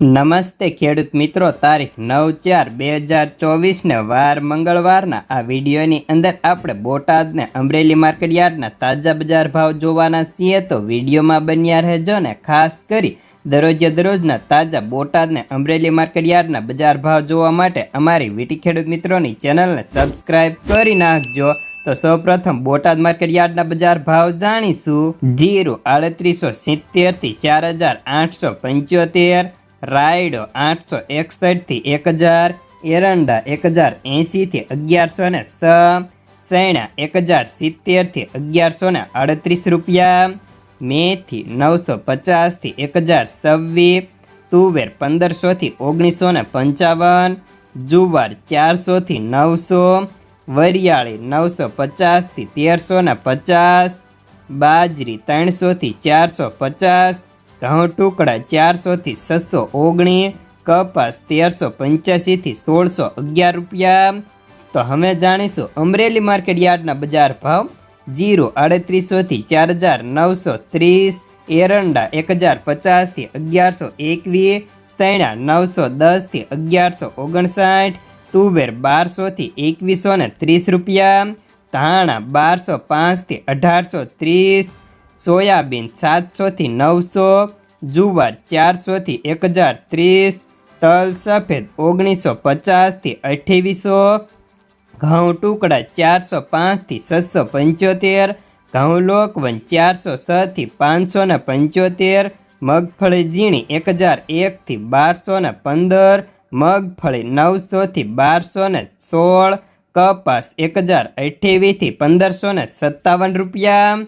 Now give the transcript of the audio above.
નમસ્તે ખેડૂત મિત્રો, તારીખ નવ ચાર બે હજાર ચોવીસને વાર મંગળવારના આ વિડીયોની અંદર આપણે બોટાદને અમરેલી માર્કેટ યાર્ડના તાજા બજાર ભાવ જોવાના છીએ. તો વિડીયોમાં બન્યા રહેજો ને ખાસ કરી દરરોજે દરરોજના તાજા બોટાદને અમરેલી માર્કેટ યાર્ડના બજાર ભાવ જોવા માટે અમારી વીટી ખેડૂત મિત્રોની ચેનલને સબસ્ક્રાઇબ કરી નાખજો. તો સૌપ્રથમ બોટાદ માર્કેટ યાર્ડના બજાર ભાવ જાણીશું. જીરું આડત્રીસો સિત્તેરથી ચાર હજાર આઠસો પંચોતેર રાયડો આઠસો એકસઠથી એક હજાર, એરંડા એક હજાર એંશીથી અગિયારસો ને સ, સૈણા એક હજાર સિત્તેરથી અગિયારસો ને અડત્રીસ રૂપિયા, મેથી નવસો પચાસથી એક હજાર છવ્વીસ, તુવેર પંદરસોથી ઓગણીસો ને પંચાવન, જુવાર ચારસોથી નવસો, વરિયાળી નવસો પચાસથી તેરસો ને પચાસ, બાજરી ત્રણસોથી ચારસો પચાસ ઘઉં ટુકડા ચારસોથી છસો ઓગણીસ કપાસ તેરસો પંચ્યાસીથી સોળસો અગિયાર રૂપિયા. તો હવે જાણીશું અમરેલી માર્કેટ યાર્ડના બજાર ભાવ. જીરું આડત્રીસોથી ચાર હજાર નવસો ત્રીસ, એરંડા એક હજાર પચાસથી અગિયારસો એકવીસ, સૈણા નવસો દસથી અગિયારસો ઓગણસાઠ, તુવેર બારસોથી એકવીસો ને ત્રીસ રૂપિયા, ધાણા બારસો પાંચથી અઢારસો ત્રીસ સોયાબીન સાતસોથી નવસો, જુવાર ચારસોથી એક હજાર ત્રીસ, તલ સફેદ ઓગણીસો પચાસથી અઠ્ઠાવીસો ઘઉં ટુકડા ચારસો પાંચથી છસો પંચોતેર, ઘઉં લોકવન ચારસો છથી પાંચસો ને પંચોતેર, મગફળી ઝીણી એક હજાર એકથી બારસો ને પંદર, મગફળી નવસોથી બારસો ને સોળ, કપાસ એક હજાર અઠ્યાવીસથી પંદરસો ને સત્તાવન રૂપિયા.